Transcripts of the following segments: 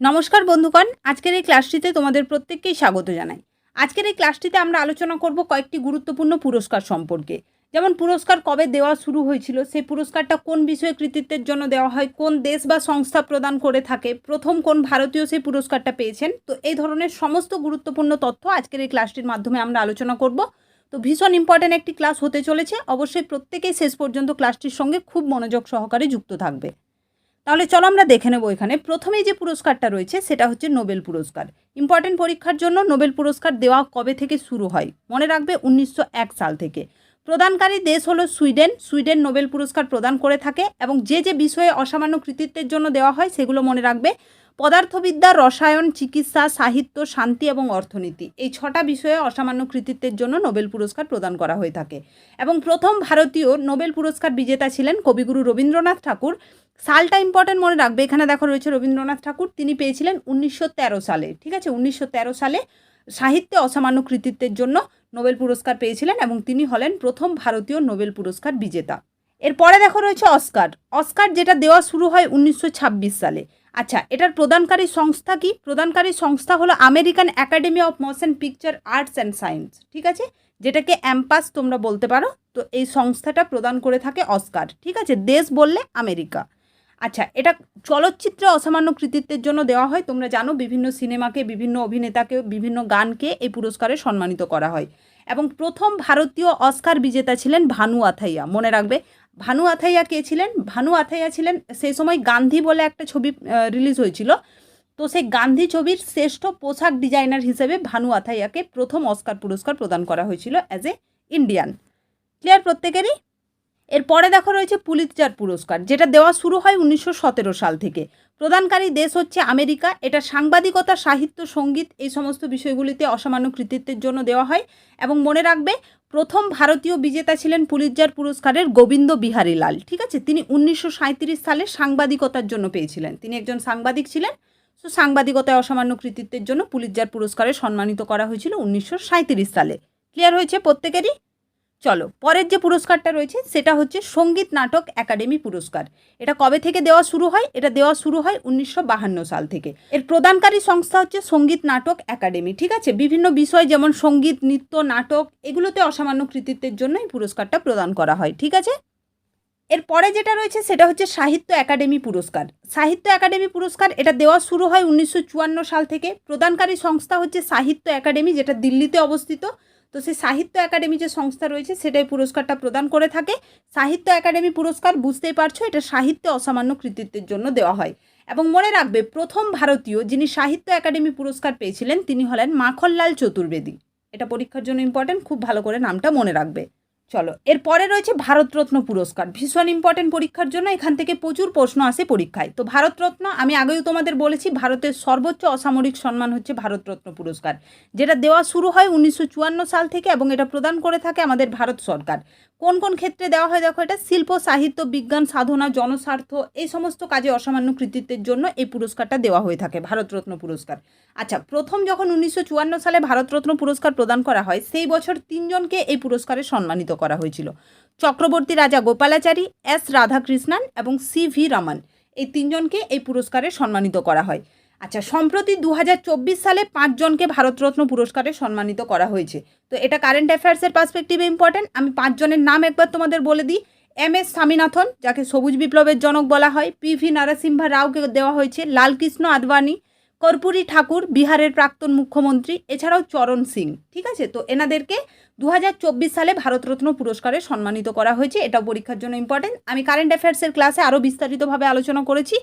নমস্কার বন্ধুগণ, আজকের এই ক্লাসটিতে তোমাদের প্রত্যেককেই স্বাগত জানাই। আজকের এই ক্লাসটিতে আমরা আলোচনা করব কয়েকটি গুরুত্বপূর্ণ পুরস্কার সম্পর্কে। যেমন পুরস্কার কবে দেওয়া শুরু হয়েছিল, সেই পুরস্কারটা কোন বিষয়ে কৃতিত্বের জন্য দেওয়া হয়, কোন দেশ বা সংস্থা প্রদান করে থাকে, প্রথম কোন ভারতীয় সেই পুরস্কারটা পেয়েছেন। তো এই ধরনের সমস্ত গুরুত্বপূর্ণ তথ্য আজকের এই ক্লাসটির মাধ্যমে আমরা আলোচনা করব। তো ভীষণ ইম্পর্ট্যান্ট একটি ক্লাস হতে চলেছে। অবশ্যই প্রত্যেকেই শেষ পর্যন্ত ক্লাসটির সঙ্গে খুব মনোযোগ সহকারে যুক্ত থাকবে। তাহলে চলো আমরা দেখে নেব এখানে। প্রথমেই যে পুরস্কারটা রয়েছে, সেটা হচ্ছে নোবেল পুরস্কার। ইম্পর্টেন্ট পরীক্ষার জন্য নোবেল পুরস্কার দেওয়া কবে থেকে শুরু হয়? মনে রাখবে উনিশশো এক সাল থেকে। প্রদানকারী দেশ হলো সুইডেন। সুইডেন নোবেল পুরস্কার প্রদান করে থাকে এবং যে যে বিষয়ে অসামান্য কৃতিত্বের জন্য দেওয়া হয়, সেগুলো মনে রাখবে। পদার্থবিদ্যা, রসায়ন, চিকিৎসা, সাহিত্য, শান্তি এবং অর্থনীতি এই ছটা বিষয়ে অসামান্য কৃতিত্বের জন্য নোবেল পুরস্কার প্রদান করা হয়ে থাকে। এবং প্রথম ভারতীয় নোবেল পুরস্কার বিজেতা ছিলেন কবিগুরু রবীন্দ্রনাথ ঠাকুর। সালটা ইম্পর্টেন্ট মনে রাখবে, এখানে দেখো রয়েছে রবীন্দ্রনাথ ঠাকুর, তিনি পেয়েছিলেন উনিশশো তেরো সালে, ঠিক আছে? উনিশশো তেরো সালে সাহিত্যে অসামান্য কৃতিত্বের জন্য নোবেল পুরস্কার পেয়েছিলেন এবং তিনি হলেন প্রথম ভারতীয় নোবেল পুরস্কার বিজেতা। এরপরে দেখো রয়েছে অস্কার। অস্কার যেটা দেওয়া শুরু হয় উনিশশো ছাব্বিশ সালে। আচ্ছা এটার প্রদানকারী সংস্থা কি? প্রদানকারী সংস্থা হলো American academy of motion picture arts and science, ঠিক আছে? যেটাকে অ্যাম্পাস তোমরা বলতে পারো। তো এই সংস্থাটা প্রদান করে থাকে অস্কার, ঠিক আছে? দেশ বললে আমেরিকা। আচ্ছা এটা চলচ্চিত্রে অসামান্য কৃতিত্বের জন্য দেওয়া হয়। তোমরা জানো, বিভিন্ন সিনেমাকে, বিভিন্ন অভিনেতাকে, বিভিন্ন গানকে এই পুরস্কারে সম্মানিত করা হয়। এবং প্রথম ভারতীয় অস্কার বিজেতা ছিলেন ভানু আথাইয়া, মনে রাখবে? ভানু আথাইয়া কে ছিলেন? ভানু আথাইয়া ছিলেন সেই সময় গান্ধী বলে একটা ছবি রিলিজ হয়েছিল। তো সেই গান্ধী ছবির শ্রেষ্ঠ পোশাক ডিজাইনার হিসেবে ভানু আথাইয়াকে প্রথম অস্কার পুরস্কার প্রদান করা হয়েছিল অ্যাজ এ ইন্ডিয়ান ক্লিয়ার প্রত্যেকেরই? এরপরে দেখো রয়েছে পুলিৎজার পুরস্কার, যেটা দেওয়া শুরু হয় উনিশশো সতেরো সাল থেকে। প্রদানকারী দেশ হচ্ছে আমেরিকা, এটা সাংবাদিকতা, সাহিত্য, সংগীত এই সমস্ত বিষয়গুলিতে অসামান্য কৃতিত্বের জন্য দেওয়া হয়। এবং মনে রাখবে, প্রথম ভারতীয় বিজেতা ছিলেন পুলিৎজার পুরস্কারের গোবিন্দ বিহারী লাল, ঠিক আছে? তিনি উনিশশো সাঁইত্রিশ সালে সাংবাদিকতার জন্য পেয়েছিলেন। তিনি একজন সাংবাদিক ছিলেন সো সাংবাদিকতায় অসামান্য কৃতিত্বের জন্য পুলিৎজার পুরস্কারে সম্মানিত করা হয়েছিল উনিশশো সাঁইত্রিশ সালে। ক্লিয়ার হয়েছে প্রত্যেকেরই? চলো, পরের যে পুরস্কারটা রয়েছে সেটা হচ্ছে সংগীত নাটক একাডেমি পুরস্কার। এটা কবে থেকে দেওয়া শুরু হয়? এটা দেওয়া শুরু হয় উনিশশো সাল থেকে। এর প্রদানকারী সংস্থা হচ্ছে সংগীত নাটক একাডেমি, ঠিক আছে? বিভিন্ন বিষয় যেমন সংগীত, নৃত্য, নাটক, এগুলোতে অসামান্য কৃতিত্বের জন্য এই পুরস্কারটা প্রদান করা হয়, ঠিক আছে? এরপরে যেটা রয়েছে সেটা হচ্ছে সাহিত্য একাডেমি পুরস্কার। সাহিত্য একাডেমি পুরস্কার, এটা দেওয়া শুরু হয় উনিশশো চুয়ান্ন সাল থেকে। প্রদানকারী সংস্থা হচ্ছে সাহিত্য একাডেমি, যেটা দিল্লিতে অবস্থিত। তো সেই সাহিত্য একাডেমি যে সংস্থা রয়েছে, সেটাই পুরস্কারটা প্রদান করে থাকে। সাহিত্য একাডেমি পুরস্কার বুঝতেই পারছ, এটা সাহিত্যে অসামান্য কৃতিত্বের জন্য দেওয়া হয়। এবং মনে রাখবে, প্রথম ভারতীয় যিনি সাহিত্য একাডেমি পুরস্কার পেয়েছিলেন, তিনি হলেন মাখনলাল চতুর্বেদী। এটা পরীক্ষার জন্য ইম্পর্টেন্ট খুব ভালো করে নামটা মনে রাখবে। চলো, এরপরে রয়েছে ভারতরত্ন পুরস্কার। ভীষণ ইম্পর্টেন্ট পরীক্ষার জন্য এখান থেকে প্রচুর প্রশ্ন আসে পরীক্ষায়। তো ভারতরত্ন, আমি আগেও তোমাদের বলেছি, ভারতের সর্বোচ্চ অসামরিক সম্মান হচ্ছে ভারতরত্ন পুরস্কার, যেটা দেওয়া শুরু হয় উনিশশো চুয়ান্ন সাল থেকে এবং এটা প্রদান করে থাকে আমাদের ভারত সরকার। কোন কোন ক্ষেত্রে দেওয়া হয় দেখো এটা? শিল্প, সাহিত্য, বিজ্ঞান, সাধনা, জনস্বার্থ, এই সমস্ত কাজে অসামান্য কৃতিত্বের জন্য এই পুরস্কারটা দেওয়া হয়ে থাকে, ভারতরত্ন পুরস্কার। আচ্ছা প্রথম যখন উনিশশো চুয়ান্ন সালে ভারতরত্ন পুরস্কার প্রদান করা হয়, সেই বছর তিনজনকে এই পুরস্কারে সম্মানিত করা হয়েছিল। চক্রবর্তী রাজা গোপালাচারী, এস রাধাকৃষ্ণান এবং সি ভি রামান এই তিনজনকে এই পুরস্কারে সম্মানিত করা হয়। আচ্ছা সম্প্রতি দু হাজার চব্বিশ সালে পাঁচজনকে ভারতরত্ন পুরস্কারে সম্মানিত করা হয়েছে। তো এটা কারেন্ট অ্যাফেয়ার্সের পার্সপেক্টিভে ইম্পর্টেন্ট আমি পাঁচজনের নাম একবার তোমাদের বলে দিই। এম এস স্বামীনাথন, যাকে সবুজ বিপ্লবের জনক বলা হয়, পি ভি নারাসিম্হা রাওকে দেওয়া হয়েছে লালকৃষ্ণ আদবানি, কর্পূরী ঠাকুর, বিহারের প্রাক্তন মুখ্যমন্ত্রী, এছাড়াও চরণ সিং। ঠিক আছে? তো এনাদেরকে দু হাজার চব্বিশ সালে ভারতরত্ন পুরস্কারে সম্মানিত করা হয়েছে। এটা পরীক্ষার জন্য ইম্পর্টেন্ট আমি কারেন্ট অ্যাফেয়ার্সের ক্লাসে আরও বিস্তারিতভাবে আলোচনা করেছি।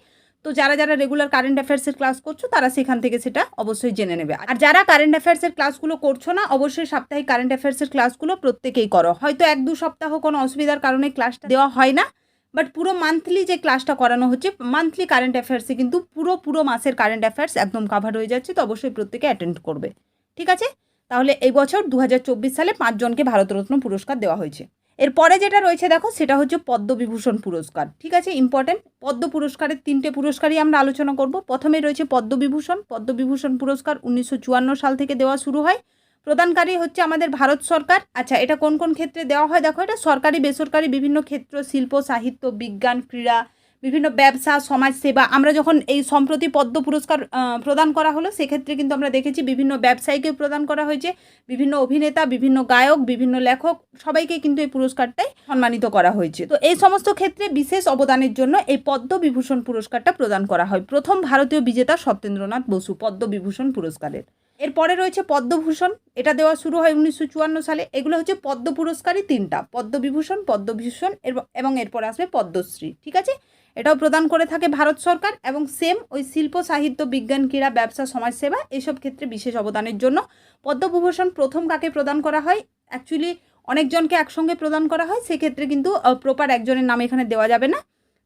তো যারা যারা রেগুলার কারেন্ট অ্যাফেয়ার্সের ক্লাস করছ, তারা সেখান থেকে সেটা অবশ্যই জেনে নেবে। আর যারা কারেন্ট অ্যাফেয়ার্সের ক্লাসগুলো করছ না, অবশ্যই সাপ্তাহিক কারেন্ট অ্যাফেয়ার্সের ক্লাসগুলো প্রত্যেকেই করো। হয়তো এক দু সপ্তাহ কোনো অসুবিধার কারণে ক্লাসটা দেওয়া হয় না বাট পুরো মান্থলি যে ক্লাসটা করানো হচ্ছে মান্থলি কারেন্ট অ্যাফেয়ার্সে কিন্তু পুরো পুরো মাসের কারেন্ট অ্যাফেয়ার্স একদম কাভার হয়ে যাচ্ছে, তো অবশ্যই প্রত্যেকে অ্যাটেন্ড করবে। ঠিক আছে? তাহলে এই বছর দু হাজার চব্বিশ সালে পাঁচজনকে ভারতরত্ন পুরস্কার দেওয়া হয়েছে। এরপরে যেটা রয়েছে দেখো, সেটা হচ্ছে পদ্মবিভূষণ পুরস্কার। ঠিক আছে? ইম্পর্টেন্ট পদ্ম পুরস্কারের তিনটে পুরস্কারই আমরা আলোচনা করব। প্রথমে রয়েছে পদ্মবিভূষণ। পদ্মবিভূষণ পুরস্কার উনিশশো চুয়ান্ন সাল থেকে দেওয়া শুরু হয়। প্রদানকারী হচ্ছে আমাদের ভারত সরকার। আচ্ছা এটা কোন কোন ক্ষেত্রে দেওয়া হয়? দেখো, এটা সরকারি বেসরকারি বিভিন্ন ক্ষেত্র, শিল্প, সাহিত্য, বিজ্ঞান, ক্রীড়া বিভিন্ন ব্যবসা, সমাজসেবা, আমরা যখন এই সম্প্রতি পদ্ম পুরস্কার প্রদান করা হলো, সেক্ষেত্রে কিন্তু আমরা দেখেছি বিভিন্ন ব্যবসায়ীকে প্রদান করা হয়েছে। বিভিন্ন অভিনেতা, বিভিন্ন গায়ক, বিভিন্ন লেখক, সবাইকে কিন্তু এই পুরস্কারটাই সম্মানিত করা হয়েছে। তো এই সমস্ত ক্ষেত্রে বিশেষ অবদানের জন্য এই পদ্মবিভূষণ পুরস্কারটা প্রদান করা হয়। প্রথম ভারতীয় বিজেতা সত্যেন্দ্রনাথ বসু পদ্মবিভূষণ পুরস্কারের। এরপরে রয়েছে পদ্মভূষণ, এটা দেওয়া শুরু হয় উনিশশো চুয়ান্ন সালে। এগুলো হচ্ছে পদ্ম পুরস্কারই তিনটা, পদ্মবিভূষণ, পদ্মভূষণ এবং এরপরে আসবে পদ্মশ্রী, ঠিক আছে? এটাও প্রদান করে থাকে ভারত সরকার এবং সেম ওই শিল্প, সাহিত্য, বিজ্ঞান, ক্রীড়া, ব্যবসা, সমাজসেবা এইসব ক্ষেত্রে বিশেষ অবদানের জন্য। পদ্মবিভূষণ প্রথম কাকে প্রদান করা হয়? অ্যাকচুয়ালি অনেকজনকে একসঙ্গে প্রদান করা হয়, সেক্ষেত্রে কিন্তু প্রপার একজনের নাম এখানে দেওয়া যাবে না।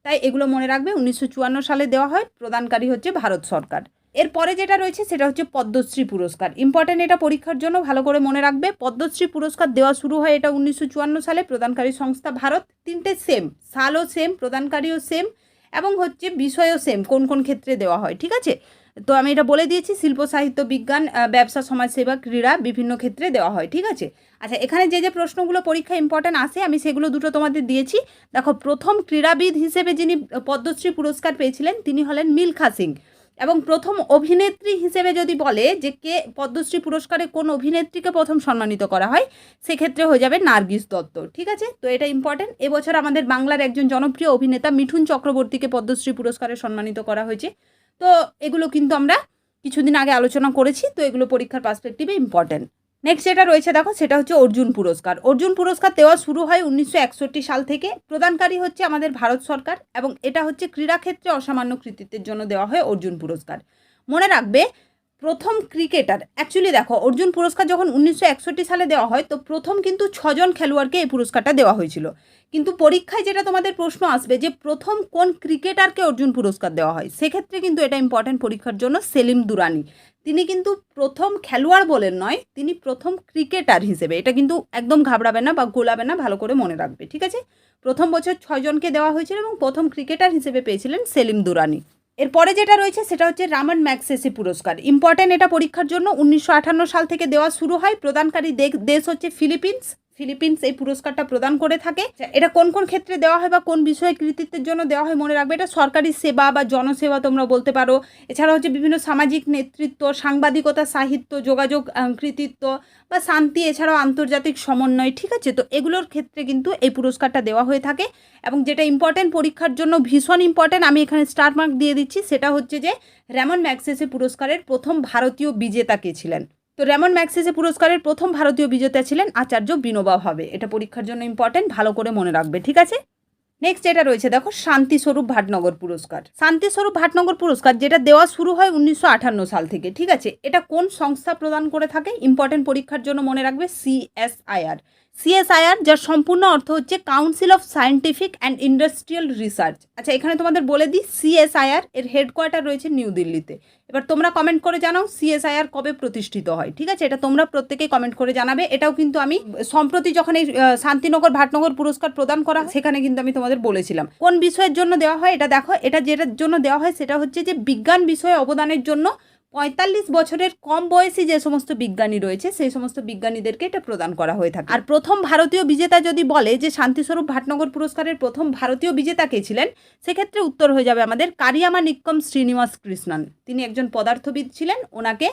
তাই এগুলো মনে রাখবে, উনিশশো চুয়ান্ন সালে দেওয়া হয়, প্রদানকারী হচ্ছে ভারত সরকার। এরপরে যেটা রয়েছে সেটা হচ্ছে পদ্মশ্রী পুরস্কার। ইম্পর্টেন্ট এটা পরীক্ষার জন্য, ভালো করে মনে রাখবে। পদ্মশ্রী পুরস্কার দেওয়া শুরু হয় এটা উনিশশো চুয়ান্ন সালে, প্রদানকারী সংস্থা ভারত। তিনটে সেম সালও সেম প্রদানকারীও সেম এবং হচ্ছে বিষয়ও সেম কোন কোন ক্ষেত্রে দেওয়া হয়, ঠিক আছে? তো আমি এটা বলে দিয়েছি, শিল্প, সাহিত্য, বিজ্ঞান ব্যবসা, সমাজসেবা, ক্রীড়া বিভিন্ন ক্ষেত্রে দেওয়া হয়, ঠিক আছে? আচ্ছা এখানে যে যে প্রশ্নগুলো পরীক্ষা ইম্পর্টেন্ট আসে, আমি সেগুলো দুটো তোমাদের দিয়েছি। দেখো, প্রথম ক্রীড়াবিদ হিসেবে যিনি পদ্মশ্রী পুরস্কার পেয়েছিলেন, তিনি হলেন মিলখা সিং। এবং প্রথম অভিনেত্রী হিসেবে যদি বলে যে কে পদ্মশ্রী পুরস্কারে কোন অভিনেত্রীকে প্রথম সম্মানিত করা হয়, সেক্ষেত্রে হয়ে যাবে নার্গিস দত্ত, ঠিক আছে? তো এটা ইম্পর্টেন্ট এবছর আমাদের বাংলার একজন জনপ্রিয় অভিনেতা মিঠুন চক্রবর্তীকে পদ্মশ্রী পুরস্কারে সম্মানিত করা হয়েছে। তো এগুলো কিন্তু আমরা কিছুদিন আগে আলোচনা করেছি, তো এগুলো পরীক্ষার পার্সপেক্টিভে ইম্পর্টেন্ট নেক্সট যেটা রয়েছে, দেখো, সেটা হচ্ছে অর্জুন পুরস্কার। অর্জুন পুরস্কার দেওয়া শুরু হয় উনিশশো একষট্টি সাল থেকে। প্রদানকারী হচ্ছে আমাদের ভারত সরকার এবং এটা হচ্ছে ক্রীড়াক্ষেত্রে অসামান্য কৃতিত্বের জন্য দেওয়া হয় অর্জুন পুরস্কার। মনে রাখবে, প্রথম ক্রিকেটার অ্যাকচুয়ালি দেখো, অর্জুন পুরস্কার যখন উনিশশো একষট্টি সালে দেওয়া হয়, তো প্রথম কিন্তু ছজন খেলোয়াড়কে এই পুরস্কারটা দেওয়া হয়েছিল। কিন্তু পরীক্ষায় যেটা তোমাদের প্রশ্ন আসবে যে প্রথম কোন ক্রিকেটারকে অর্জুন পুরস্কার দেওয়া হয়, সেক্ষেত্রে কিন্তু এটা ইম্পর্ট্যান্ট পরীক্ষার জন্য সেলিম দুরানি। তিনি কিন্তু প্রথম খেলোয়াড় বলেন নয়, তিনি প্রথম ক্রিকেটার হিসেবে। এটা কিন্তু একদম ঘাবড়াবে না বা গোলাবে না, ভালো করে মনে রাখবে, ঠিক আছে? প্রথম বছর ছয়জনকে দেওয়া হয়েছিল এবং প্রথম ক্রিকেটার হিসেবে পেয়েছিলেন সেলিম দুরানি। এরপরে যেটা রয়েছে সেটা হচ্ছে রামন ম্যাক্সেসি পুরস্কার। ইম্পর্টেন্ট এটা পরীক্ষার জন্য উনিশশো আটান্ন সাল থেকে দেওয়া শুরু হয়। প্রদানকারী দেশ হচ্ছে ফিলিপিন্স। ফিলিপিন্স এই পুরস্কারটা প্রদান করে থাকে। এটা কোন কোন ক্ষেত্রে দেওয়া হয় বা কোন বিষয়ে কৃতিত্বের জন্য দেওয়া হয় মনে রাখবে? এটা সরকারি সেবা বা জনসেবা তোমরা বলতে পারো। এছাড়া হচ্ছে বিভিন্ন সামাজিক নেতৃত্ব, সাংবাদিকতা, সাহিত্য, যোগাযোগ কৃতিত্ব বা শান্তি, এছাড়াও আন্তর্জাতিক সমন্বয়, ঠিক আছে? তো এগুলোর ক্ষেত্রে কিন্তু এই পুরস্কারটা দেওয়া হয়ে থাকে এবং যেটা ইম্পর্টেন্ট পরীক্ষার জন্য ভীষণ ইম্পর্টেন্ট আমি এখানে স্টার মার্ক দিয়ে দিচ্ছি, সেটা হচ্ছে যে র্যামন ম্যাক্সেসে পুরস্কারের প্রথম ভারতীয় বিজেতা কে ছিলেন। তো রেমন ম্যাক্সেসে পুরস্কারের প্রথম ভারতীয় বিজেতা ছিলেন আচার্য বিনোবা ভাবে। এটা পরীক্ষার জন্য ইম্পর্টেন্ট ভালো করে মনে রাখবে, ঠিক আছে? নেক্সট এটা রয়েছে, দেখো, শান্তিস্বরূপ ভাটনগর পুরস্কার। শান্তিস্বরূপ ভাটনগর পুরস্কার, যেটা দেওয়া শুরু হয় উনিশশো আটান্ন সাল থেকে, ঠিক আছে? এটা কোন সংস্থা প্রদান করে থাকে? ইম্পর্টেন্ট পরীক্ষার জন্য মনে রাখবে সিএসআইআর সিএসআইআর যার সম্পূর্ণ অর্থ হচ্ছে council of scientific and industrial research আচ্ছা এখানে তোমাদের বলে দিই সিএসআইআর এর হেডকোয়ার্টার রয়েছে নিউ দিল্লিতে এবার তোমরা কমেন্ট করে জানাও সিএসআইআর কবে প্রতিষ্ঠিত হয়, ঠিক আছে? এটা তোমরা প্রত্যেকেই কমেন্ট করে জানাবে। এটাও কিন্তু আমি, সম্প্রতি যখন এই শান্তিনগর ভাটনগর পুরস্কার প্রদান করা সেখানে কিন্তু আমি তোমাদের বলেছিলাম। কোন বিষয়ের জন্য দেওয়া হয়, এটা দেখো, এটা যেটার জন্য দেওয়া হয়, সেটা হচ্ছে যে বিজ্ঞান বিষয়ে অবদানের জন্য পঁয়তাল্লিশ বছরের কম বয়সী যে সমস্ত বিজ্ঞানী রয়েছে, সেই সমস্ত বিজ্ঞানীদেরকে এটা প্রদান করা হয়ে থাকে। আর প্রথম ভারতীয় বিজেতা যদি বলে যে শান্তিস্বরূপ ভাটনগর পুরস্কারের প্রথম ভারতীয় বিজেতা কে ছিলেন, সেক্ষেত্রে উত্তর হয়ে যাবে আমাদের কারিয়ামা নিক্কম শ্রীনিবাস কৃষ্ণন। তিনি একজন পদার্থবিদ ছিলেন, ওনাকে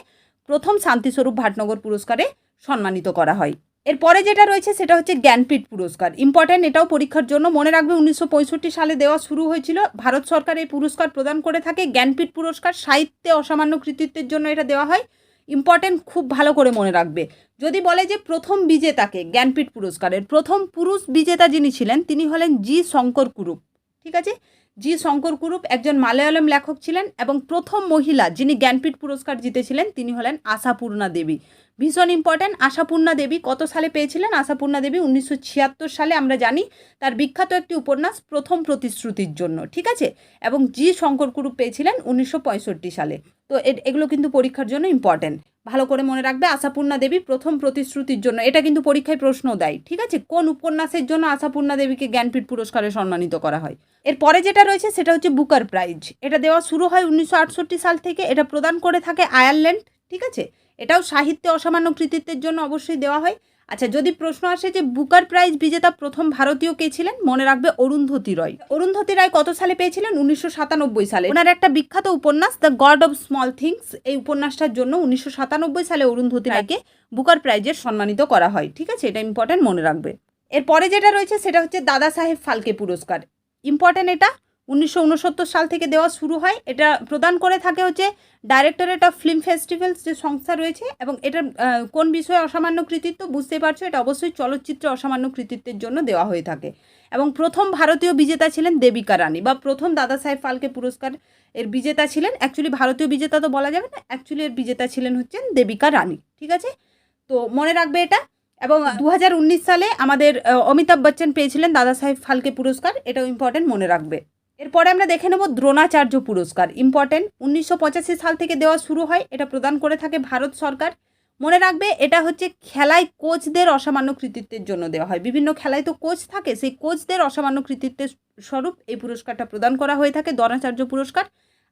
প্রথম শান্তিস্বরূপ ভাটনগর পুরস্কারে সম্মানিত করা হয়। এরপরে যেটা রয়েছে সেটা হচ্ছে জ্ঞানপীঠ পুরস্কার। ইম্পর্ট্যান্ট এটাও পরীক্ষার জন্য। মনে রাখবে উনিশশো পঁয়ষট্টি সালে দেওয়া শুরু হয়েছিল। ভারত সরকার এই পুরস্কার প্রদান করে থাকে। জ্ঞানপীঠ পুরস্কার সাহিত্যে অসামান্য কৃতিত্বের জন্য এটা দেওয়া হয়। ইম্পর্ট্যান্ট খুব ভালো করে মনে রাখবে। যদি বলে যে প্রথম বিজেতাকে জ্ঞানপীঠ পুরস্কারের, প্রথম পুরুষ বিজেতা যিনি ছিলেন, তিনি হলেন জি শঙ্কর কুরুপ। ঠিক আছে? জি শঙ্কর কুরুপ একজন মালয়ালম লেখক ছিলেন এবং প্রথম মহিলা যিনি জ্ঞানপীঠ পুরস্কার জিতেছিলেন, তিনি হলেন আশাপূর্ণা দেবী। ভীষণ ইম্পর্ট্যান্ট আশাপূর্ণা দেবী কত সালে পেয়েছিলেন? আশাপূর্ণা দেবী উনিশশো ছিয়াত্তর সালে আমরা জানি তার বিখ্যাত একটি উপন্যাস প্রথম প্রতিশ্রুতির জন্য, ঠিক আছে? এবং জি শঙ্কর কুরুপ পেয়েছিলেন উনিশশো পঁয়ষট্টি সালে। তো এগুলো কিন্তু পরীক্ষার জন্য ইম্পর্ট্যান্ট ভালো করে মনে রাখবে আশাপূর্ণা দেবী প্রথম প্রতিশ্রুতির জন্য। এটা কিন্তু পরীক্ষায় প্রশ্ন দেয়, ঠিক আছে? কোন উপন্যাসের জন্য আশাপূর্ণা দেবীকে জ্ঞানপীঠ পুরস্কারে সম্মানিত করা হয়? এরপরে যেটা রয়েছে সেটা হচ্ছে বুকার প্রাইজ। এটা দেওয়া শুরু হয় উনিশশো আটষট্টি সাল থেকে। এটা প্রদান করে থাকে আয়ারল্যান্ড, ঠিক আছে? এটাও সাহিত্যে অসামান্য কৃতিত্বের জন্য অবশ্যই দেওয়া হয়। আচ্ছা যদি প্রশ্ন আসে যে বুকার প্রাইজ বিজেতা প্রথম ভারতীয় কে ছিলেন, মনে রাখবে অরুন্ধতী রয়। অরুন্ধতী রায় কত সালে পেয়েছিলেন? উনিশশো সাতানব্বই সালে। ওনার একটা বিখ্যাত উপন্যাস The God of Small Things এই উপন্যাসটার জন্য উনিশশো সাতানব্বই সালে অরুন্ধতী রায়কে বুকার প্রাইজের সম্মানিত করা হয়। ঠিক আছে? এটা ইম্পর্টেন্ট মনে রাখবে। এরপরে যেটা রয়েছে, সেটা হচ্ছে দাদা সাহেব ফালকে পুরস্কার। ইম্পর্টেন্ট এটা উনিশশো উনসত্তর সাল থেকে দেওয়া শুরু হয়। এটা প্রদান করে থাকে হচ্ছে ডাইরেক্টরেট অফ ফিল্ম ফেস্টিভ্যালস যে সংস্থা রয়েছে এবং আহ, কোন বিষয়ে অসামান্য কৃতিত্ব বুঝতেই পারছ? এটা অবশ্যই চলচ্চিত্রে অসামান্য কৃতিত্বের জন্য দেওয়া হয়ে থাকে। এবং প্রথম ভারতীয় বিজেতা ছিলেন দেবিকা রানী বা প্রথম দাদা সাহেব ফালকে পুরস্কার এর বিজেতা ছিলেন। অ্যাকচুয়ালি ভারতীয় বিজেতা তো বলা যাবে না অ্যাকচুয়ালি এর বিজেতা ছিলেন হচ্ছেন দেবিকা রানী ঠিক আছে? তো মনে রাখবে এটা। এবং দু হাজার উনিশ সালে আমাদের অমিতাভ বচ্চন পেয়েছিলেন দাদা সাহেব ফালকে পুরস্কার এটাও ইম্পর্টেন্ট মনে রাখবে। এরপরে আমরা দেখে নেব দ্রোণাচার্য পুরস্কার। ইম্পর্টেন্ট উনিশশো পঁচাশি সাল থেকে দেওয়া শুরু হয়, এটা প্রদান করে থাকে ভারত সরকার। মনে রাখবে, এটা হচ্ছে খেলায় কোচদের অসামান্য কৃতিত্বের জন্য দেওয়া হয়। বিভিন্ন খেলায় তো কোচ থাকে, সেই কোচদের অসামান্য কৃতিত্বের স্বরূপ এই পুরস্কারটা প্রদান করা হয়ে থাকে, দ্রোণাচার্য পুরস্কার।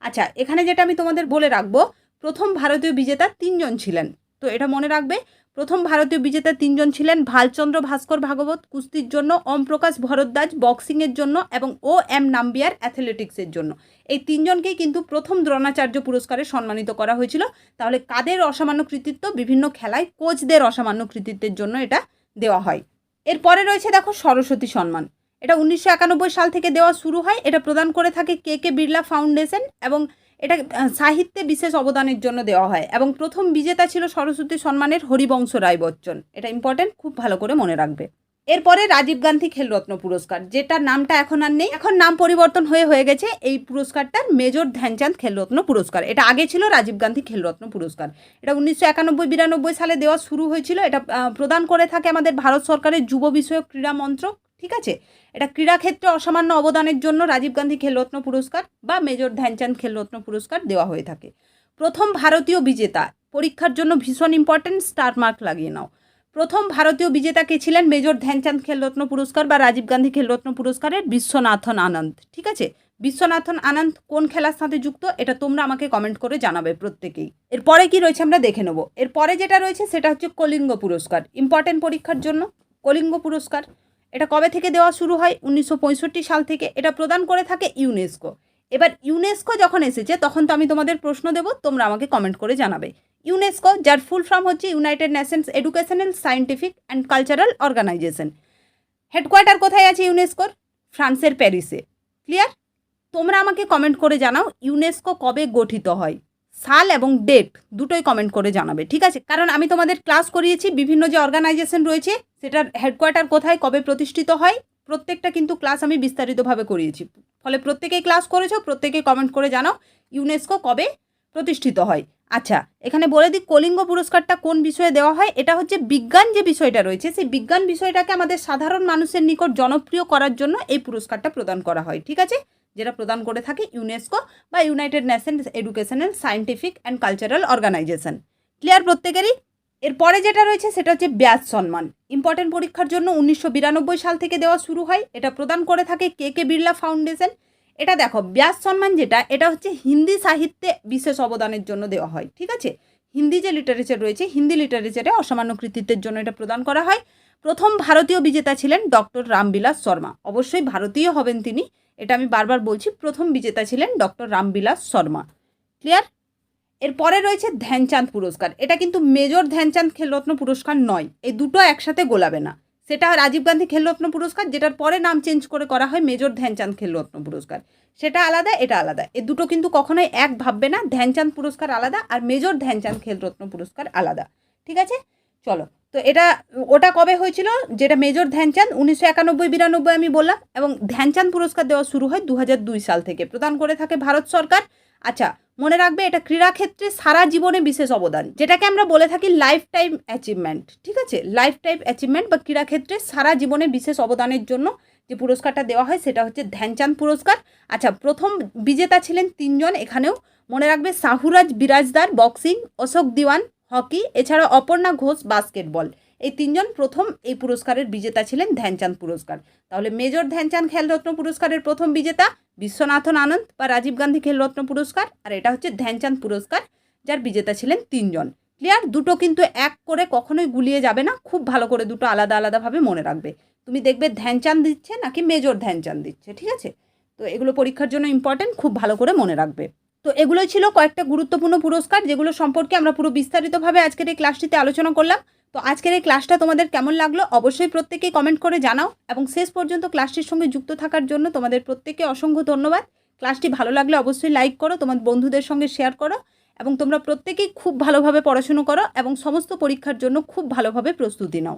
আচ্ছা এখানে যেটা আমি তোমাদের বলে রাখব, প্রথম ভারতীয় বিজেতা তিনজন ছিলেন। তো এটা মনে রাখবে প্রথম ভারতীয় বিজেতা তিনজন ছিলেন ভালচন্দ্র ভাস্কর ভাগবত কুস্তির জন্য ওম প্রকাশ ভরদ্বাজ বক্সিংয়ের জন্য এবং ও এম নাম্বিয়ার অ্যাথলেটিক্সের জন্য। এই তিনজনকেই কিন্তু প্রথম দ্রোণাচার্য পুরস্কারে সম্মানিত করা হয়েছিল। তাহলে কাদের অসামান্য কৃতিত্ব? বিভিন্ন খেলায় কোচদের অসামান্য কৃতিত্বের জন্য এটা দেওয়া হয়। এরপরে রয়েছে দেখো সরস্বতী সম্মান। এটা উনিশশো একানব্বই সাল থেকে দেওয়া শুরু হয়। এটা প্রদান করে থাকে কে কে বিড়লা ফাউন্ডেশন এবং এটা সাহিত্যে বিশেষ অবদানের জন্য দেওয়া হয়। এবং প্রথম বিজেতা ছিল সরস্বতী সম্মানের হরিবংশ রায় বচ্চন। এটা ইম্পর্টেন্ট খুব ভালো করে মনে রাখবে। এরপরে রাজীব গান্ধী খেলরত্ন পুরস্কার, যেটার নামটা এখন আর নেই। এখন নাম পরিবর্তন হয়ে হয়ে গেছে এই পুরস্কারটার মেজর ধ্যানচাঁদ খেলরত্ন পুরস্কার। এটা আগে ছিল রাজীব গান্ধী খেলরত্ন পুরস্কার। এটা উনিশশো একানব্বই বিরানব্বই সালে দেওয়া শুরু হয়েছিল। এটা প্রদান করে থাকে আমাদের ভারত সরকারের যুব বিষয়ক ক্রীড়া মন্ত্রক। ঠিক আছে? এটা ক্রীড়াক্ষেত্রে অসামান্য অবদানের জন্য রাজীব গান্ধী খেলরত্ন পুরস্কার বা মেজর ধ্যানচাঁদ খেলরত্ন পুরস্কার দেওয়া হয়ে থাকে। প্রথম ভারতীয় বিজেতা, পরীক্ষার জন্য ভীষণ ইম্পর্টেন্ট স্টার মার্ক লাগিয়ে নাও। প্রথম ভারতীয় বিজেতা কে ছিলেন মেজর ধ্যানচাঁদ খেলরত্ন পুরস্কার বা রাজীব গান্ধী খেলরত্ন পুরস্কারের বিশ্বনাথন আনন্দ। ঠিক আছে? বিশ্বনাথন আনন্দ কোন খেলার সাথে যুক্ত? এটা তোমরা আমাকে কমেন্ট করে জানাবে প্রত্যেকেই। এরপরে কি রয়েছে আমরা দেখে নেব। এরপরে যেটা রয়েছে সেটা হচ্ছে কলিঙ্গ পুরস্কার। ইম্পর্টেন্ট পরীক্ষার জন্য কলিঙ্গ পুরস্কার। এটা কবে থেকে দেওয়া শুরু হয়? উনিশশো পঁয়ষট্টি সাল থেকে। এটা প্রদান করে থাকে ইউনেস্কো। এবার ইউনেস্কো যখন এসেছে, তখন তো আমি তোমাদের প্রশ্ন দেবো, তোমরা আমাকে কমেন্ট করে জানাবে। ইউনেস্কো, যার ফুল ফর্ম হচ্ছে United Nations Educational Scientific and Cultural Organization headquarter কোথায় আছে ইউনেস্কোর? ফ্রান্সের প্যারিসে। ক্লিয়ার তোমরা আমাকে কমেন্ট করে জানাও, ইউনেস্কো কবে গঠিত হয়? সাল এবং ডেট দুটোই কমেন্ট করে জানাবে, ঠিক আছে? কারণ আমি তোমাদের ক্লাস করিয়েছি, বিভিন্ন যে অর্গানাইজেশন রয়েছে, সেটার হেডকোয়ার্টার কোথায়, কবে প্রতিষ্ঠিত হয়, প্রত্যেকটা কিন্তু ক্লাস আমি বিস্তারিতভাবে করিয়েছি। ফলে প্রত্যেকেই ক্লাস করেছ, প্রত্যেকেই কমেন্ট করে জানাও ইউনেস্কো কবে প্রতিষ্ঠিত হয়। আচ্ছা এখানে বলে দিই, কলিঙ্গ পুরস্কারটা কোন বিষয়ে দেওয়া হয়? এটা হচ্ছে বিজ্ঞান যে বিষয়টা রয়েছে, সেই বিজ্ঞান বিষয়টাকে আমাদের সাধারণ মানুষের নিকট জনপ্রিয় করার জন্য এই পুরস্কারটা প্রদান করা হয়, ঠিক আছে? যেটা প্রদান করে থাকে ইউনেস্কো বা United Nations Educational Scientific and Cultural Organization clear প্রত্যেকেরই? এরপরে যেটা রয়েছে সেটা হচ্ছে ব্যাস সম্মান। ইম্পর্টেন্ট পরীক্ষার জন্য উনিশশো বিরানব্বই সাল থেকে দেওয়া শুরু হয়। এটা প্রদান করে থাকে কে কে বিড়লা ফাউন্ডেশন। এটা দেখো, ব্যাস সম্মান যেটা, এটা হচ্ছে হিন্দি সাহিত্যে বিশেষ অবদানের জন্য দেওয়া হয়, ঠিক আছে? হিন্দি যে লিটারেচার রয়েছে, হিন্দি লিটারেচারে অসামান্য কৃতিত্বের জন্য এটা প্রদান করা হয়। প্রথম ভারতীয় বিজেতা ছিলেন ডক্টর রামবিলাস শর্মা। অবশ্যই ভারতীয় হবেন তিনি। এটা আমি বারবার বলছি, প্রথম বিজেতা ছিলেন ডক্টর রামবিলাস শর্মা। ক্লিয়ার এরপরে রয়েছে ধ্যানচাঁদ পুরস্কার। এটা কিন্তু মেজর ধ্যানচাঁদ খেলরত্ন পুরস্কার নয়, এই দুটো একসাথে গোলাবে না। সেটা রাজীব গান্ধী খেলরত্ন পুরস্কার, যেটার পরে নাম চেঞ্জ করে করা হয় মেজর ধ্যানচাঁদ খেলরত্ন পুরস্কার। সেটা আলাদা, এটা আলাদা। এ দুটো কিন্তু কখনোই এক ভাববে না, ধ্যানচাঁদ পুরস্কার আলাদা আর মেজর ধ্যানচাঁদ খেলরত্ন পুরস্কার আলাদা। ঠিক আছে? চলো তো এটা, ওটা কবে হয়েছিল? যেটা মেজর ধ্যানচাঁদ, উনিশশো একানব্বই বিরানব্বই আমি বললাম, এবং ধ্যানচাঁদ পুরস্কার দেওয়া শুরু হয় দু সাল থেকে। প্রদান করে থাকে ভারত সরকার। আচ্ছা মনে রাখবে, এটা ক্রীড়াক্ষেত্রে সারা জীবনে বিশেষ অবদান, যেটাকে আমরা বলে থাকি লাইফ টাইম অ্যাচিভমেন্ট ঠিক আছে? লাইফ টাইম অ্যাচিভমেন্ট বা ক্রীড়াক্ষেত্রে সারা জীবনে বিশেষ অবদানের জন্য যে পুরস্কারটা দেওয়া হয়, সেটা হচ্ছে ধ্যানচাঁদ পুরস্কার। আচ্ছা প্রথম বিজেতা ছিলেন তিনজন, এখানেও মনে রাখবে সাহুরাজ বিরাজদার বক্সিং অশোক দিওয়ান হকি, এছাড়া অপর্ণা ঘোষ বাস্কেটবল এই তিনজন প্রথম এই পুরস্কারের বিজেতা ছিলেন ধ্যানচাঁদ পুরস্কার। তাহলে মেজর ধ্যানচাঁদ খেলরত্ন পুরস্কারের প্রথম বিজেতা বিশ্বনাথন আনন্দ বা রাজীব গান্ধী খেলরত্ন পুরস্কার, আর এটা হচ্ছে ধ্যানচাঁদ পুরস্কার, যার বিজেতা ছিলেন তিনজন। ক্লিয়ার? দুটো কিন্তু এক করে কখনোই গুলিয়ে যাবে না, খুব ভালো করে দুটো আলাদা আলাদাভাবে মনে রাখবে। তুমি দেখবে ধ্যানচাঁদ দিচ্ছে নাকি মেজর ধ্যানচাঁদ দিচ্ছে, ঠিক আছে? তো এগুলো পরীক্ষার জন্য ইম্পর্টেন্ট খুব ভালো করে মনে রাখবে। তো এগুলোই ছিল কয়েকটা গুরুত্বপূর্ণ পুরস্কার, যেগুলো সম্পর্কে আমরা পুরো বিস্তারিতভাবে আজকের এই ক্লাসটিতে আলোচনা করলাম। তো আজকের এই ক্লাসটা তোমাদের কেমন লাগল অবশ্যই প্রত্যেকেই কমেন্ট করে জানাও এবং শেষ পর্যন্ত ক্লাসটির সঙ্গে যুক্ত থাকার জন্য তোমাদের প্রত্যেককে অসংখ্য ধন্যবাদ। ক্লাসটি ভালো লাগলে অবশ্যই লাইক করো, তোমার বন্ধুদের সঙ্গে শেয়ার করো এবং তোমরা প্রত্যেকেই খুব ভালোভাবে পড়াশুনো করো এবং সমস্ত পরীক্ষার জন্য খুব ভালোভাবে প্রস্তুতি নাও।